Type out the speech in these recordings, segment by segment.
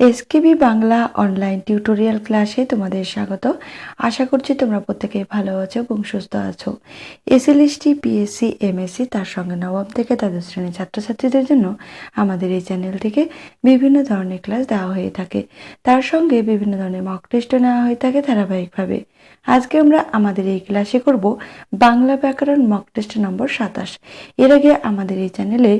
SKB Bangla online tutorial ক্লাসে তোমাদের স্বাগত। আশা করছি তোমরা প্রত্যেকেই ভালো আছো এবং সুস্থ আছো। এসএলএসটি পিএসসি এমএসসি তার সঙ্গে নবম থেকে দ্বাদশ শ্রেণির ছাত্রছাত্রীদের জন্য আমাদের এই চ্যানেল থেকে বিভিন্ন ধরনের ক্লাস দেওয়া হয়ে থাকে। তার সঙ্গে বিভিন্ন ধরনের মক টেস্টও নেওয়া হয়ে থাকে ধারাবাহিকভাবে। আজকে আমরা আমাদের এই ক্লাসে করব বাংলা ব্যাকরণ মক টেস্ট নম্বর সাতাশ। এর আগে আমাদের এই চ্যানেলে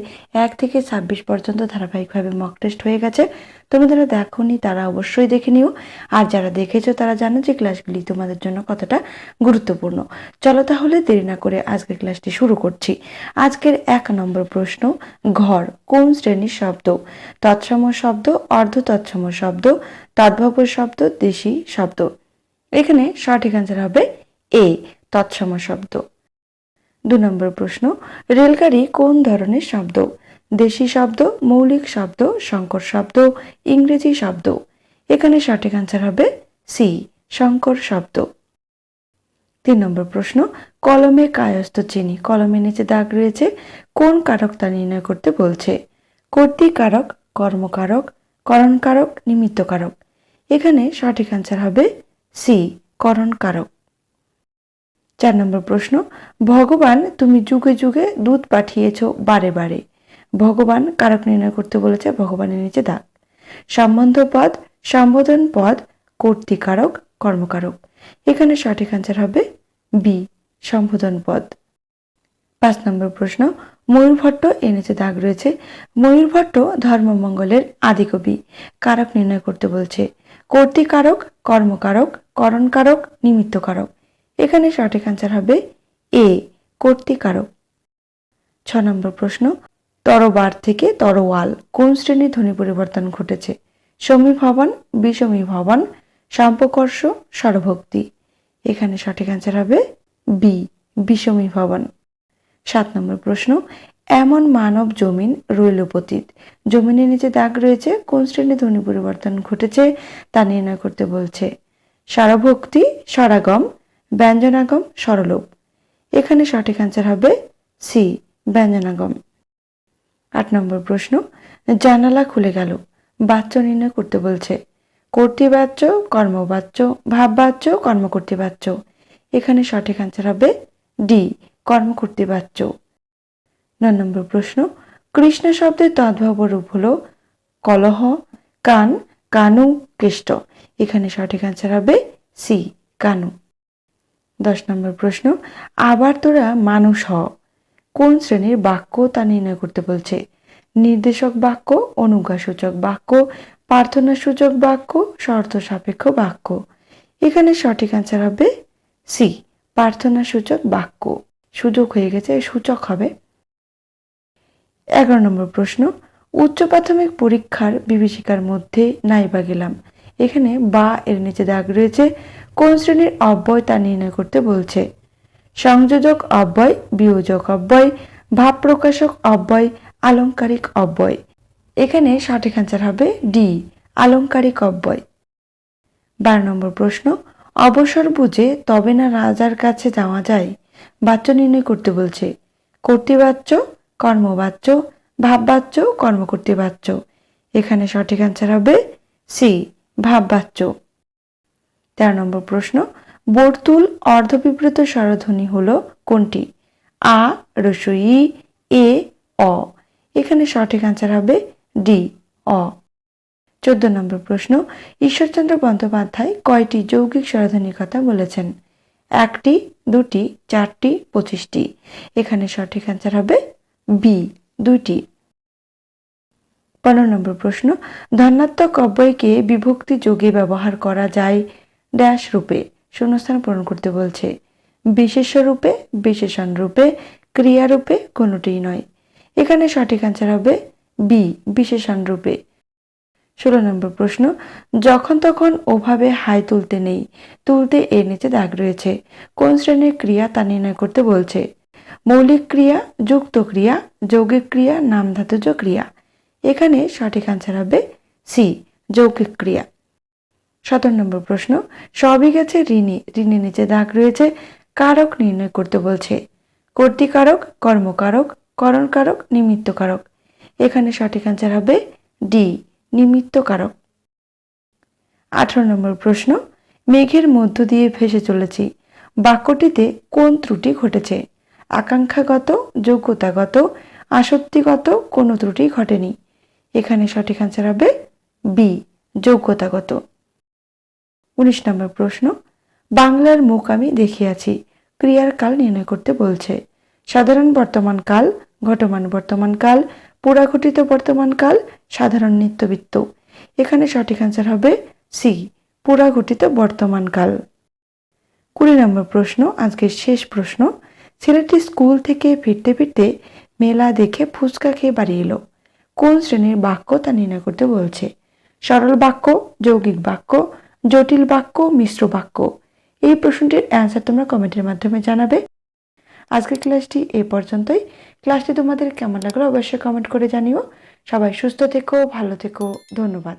এক থেকে ছাব্বিশ পর্যন্ত ধারাবাহিকভাবে মক টেস্ট হয়ে গেছে। তোমরা যারা দেখোনি, তারা অবশ্যই দেখে নিও। আর যারা দেখেছ, তারা জানো যে ক্লাসগুলি তোমাদের জন্য কতটা গুরুত্বপূর্ণ। চলো তাহলে দেরি না করে আজকের ক্লাসটি শুরু করছি। আজকের এক নম্বর প্রশ্ন, ঘর, কোন শ্রেণির শব্দ? তৎসম শব্দ অর্ধ তৎসম শব্দ, তদ্ভব শব্দ, দেশি শব্দ। এখানে সঠিক অ্যান্সার হবে এ, তৎসম শব্দ। দু নম্বর প্রশ্ন, রেলগাড়ি কোন ধরনের শব্দ? দেশি শব্দ, মৌলিক শব্দ সংকর শব্দ, ইংরেজি শব্দ। এখানে সঠিক অ্যান্সার হবে সি সংকর শব্দ। তিন নম্বর প্রশ্ন, কলমে কায়স্থ চিনি কলমের নিচে দাগ রয়েছে, কোন কারক তা নির্ণয় করতে বলছে? কর্তৃকারক কর্মকারক, করণকারক নিমিত্তকারক এখানে সঠিক অ্যান্সার হবে সি করণকারক চার নম্বর প্রশ্ন, ভগবান তুমি যুগে যুগে দুধ পাঠিয়েছ বারে বারে। ভগবান কারক নির্ণয় করতে বলেছে, ভগবানের নিচে দাগ। সম্বন্ধ পদ সম্বোধন পদ কর্তৃকারক, কর্মকারক। এখানে সঠিক অ্যান্সার হবে বি সম্বোধন পদ পাঁচ নম্বর প্রশ্ন, ময়ূরভট্ট এর নিচে দাগ রয়েছে। ময়ূরভট্ট ধর্মমঙ্গলের আদিকবি কারক নির্ণয় করতে বলছে। কর্তৃকারক, কর্মকারক, করণকারক, নিমিত্তকারক। এখানে সঠিক অ্যান্সার হবে এ কর্তৃকারক। ছ নম্বর প্রশ্ন তরবার থেকে তরোয়াল কোন শ্রেণির ধ্বনি পরিবর্তন ঘটেছে? সমীভবন বিষমীভবন সম্পকর্ষ স্বরভক্তি এখানে সঠিক অ্যান্সার হবে বি বিষমী ভবন। সাত নম্বর প্রশ্ন, এমন মানব জমিন রইল পতীত। জমিনের নিচে দাগ রয়েছে, কোন শ্রেণির ধ্বনি পরিবর্তন ঘটেছে তা নির্ণয় করতে বলছে স্বরভক্তি স্বরাগম ব্যঞ্জনাগম, স্বরলোপ। এখানে সঠিক অ্যান্সার হবে সি ব্যঞ্জনাগম। আট নম্বর প্রশ্ন, জানালা খুলে গেল। বাচ্চ নির্ণয় করতে বলছে, কর্তৃবাচ্য, কর্মবাচ্য, ভাববাচ্য, কর্মকর্তৃবাচ্য। এখানে সঠিক অ্যান্সার হবে ডি কর্মকর্তৃবাচ্য। নয় নম্বর প্রশ্ন, কৃষ্ণ শব্দের তদ্ভব রূপ হল কলহ, কান, কানু, কেষ্ট। এখানে সঠিক অ্যান্সার হবে সি কানু। দশ নম্বর প্রশ্ন, আবার তোরা মানুষ হ। কোন শ্রেণির বাক্য তা নির্ণয় করতে বলছে? নির্দেশক বাক্য, অনুজ্ঞাসূচক বাক্য প্রার্থনা সূচক বাক্য শর্ত সাপেক্ষ বাক্য। এখানে সঠিক অ্যান্সার হবে সি প্রার্থনা সূচক বাক্য। সুযোগ হয়ে গেছে, সূচক হবে। এগারো নম্বর প্রশ্ন, উচ্চ প্রাথমিক পরীক্ষার বিভীষিকার মধ্যে নাইবা গেলাম। এখানে বা এর নিচে দাগ রয়েছে। কোন শ্রেণির অব্যয় তা নির্ণয় করতে বলছে? সংযোজক অব্যয়, বিয়োজক অব্যয় ভাব প্রকাশক অব্যয়, আলংকারিক অব্যয়। এখানে সঠিক অ্যান্সার হবে ডি আলংকারিক অব্যয়। বারো নম্বর প্রশ্ন, অবসর বুঝে তবে না রাজার কাছে যাওয়া যায়? বাচ্য নির্ণয় করতে বলছে, কর্তৃবাচ্য, কর্মবাচ্য, ভাববাচ্য, কর্মকর্তৃবাচ্য। এখানে সঠিক অ্যান্সার হবে সি ভাববাচ্য। তেরো নম্বর প্রশ্ন বর্তুল অর্ধবিবৃত স্বরধ্বনি হলো কোনটি? আ, রসই, এ, অ। এখানে সঠিক অ্যান্সার হবে ডি, অ। চোদ্দ নম্বর প্রশ্ন, ঈশ্বরচন্দ্র বন্দ্যোপাধ্যায় কয়টি যৌগিক স্বরধ্বনির কথা বলেছেন? একটি, দুটি, চারটি, পঁচিশটি। এখানে সঠিক অ্যান্সার হবে বি দুইটি। পনেরো নম্বর প্রশ্ন, ধনাত্মক অব্যয়কে বিভক্তি যোগে ব্যবহার করা যায় ড্যাশ রূপে। শূন্যস্থান পূরণ করতে বলছে। বিশেষ্য রূপে বিশেষণ রূপে ক্রিয়া রূপে কোনোটিই নয়। এখানে সঠিক অ্যান্সার হবে বি বিশেষণ রূপে ষোলো নম্বর প্রশ্ন, যখন তখন ওভাবে হাই তুলতে নেই, তুলতে এর নিচে দাগ রয়েছে। কোন শ্রেণির ক্রিয়া তা নির্ণয় করতে বলছে? মৌলিক ক্রিয়া, যুক্ত ক্রিয়া, যৌগিক ক্রিয়া নামধাতুজ ক্রিয়া। এখানে সঠিক অ্যান্সার হবে সি যৌগিক ক্রিয়া। সতেরো নম্বর প্রশ্ন, সবই গেছে ঋণী, ঋণের নিচে দাগ রয়েছে, কারক নির্ণয় করতে বলছে। কর্তিকারক, কর্মকারক, করণকারক, নিমিত্তকারক। এখানে সঠিক অ্যান্সার হবে ডি নিমিত্তকারক। আঠারো নম্বর প্রশ্ন, মেঘের মধ্য দিয়ে ভেসে চলেছি। বাক্যটিতে কোন ত্রুটি ঘটেছে? আকাঙ্ক্ষাগত, যোগ্যতাগত, আসক্তিগত, কোনো ত্রুটি ঘটেনি। এখানে সঠিক আনসার হবে বি যোগ্যতাগত। উনিশ নম্বর প্রশ্ন, বাংলার মুখ আমি দেখিয়াছি ক্রিয়ার কাল নির্ণয় করতে বলছে। সাধারণ বর্তমান কাল, ঘটমান বর্তমান কাল, পুরাঘটিত বর্তমান কাল, সাধারণ নিত্যবৃত্ত। এখানে সঠিক আনসার হবে সি পুরাঘটিত বর্তমান কাল। কুড়ি নম্বর প্রশ্ন, আজকের শেষ প্রশ্ন, ছেলেটি স্কুল থেকে ফিরতে ফিরতে মেলা দেখে ফুচকা খেয়ে বাড়ি এলো। কোন শ্রেণির বাক্য তা নির্ণয় করতে বলছে? সরল বাক্য, যৌগিক বাক্য জটিল বাক্য, মিশ্র বাক্য। এই প্রশ্নটির অ্যান্সার তোমরা কমেন্টের মাধ্যমে জানাবে। আজকের ক্লাসটি এই পর্যন্তই। ক্লাসটি তোমাদের কেমন লাগল অবশ্যই কমেন্ট করে জানিও। সবাই সুস্থ থেকো, ভালো থেকো। ধন্যবাদ।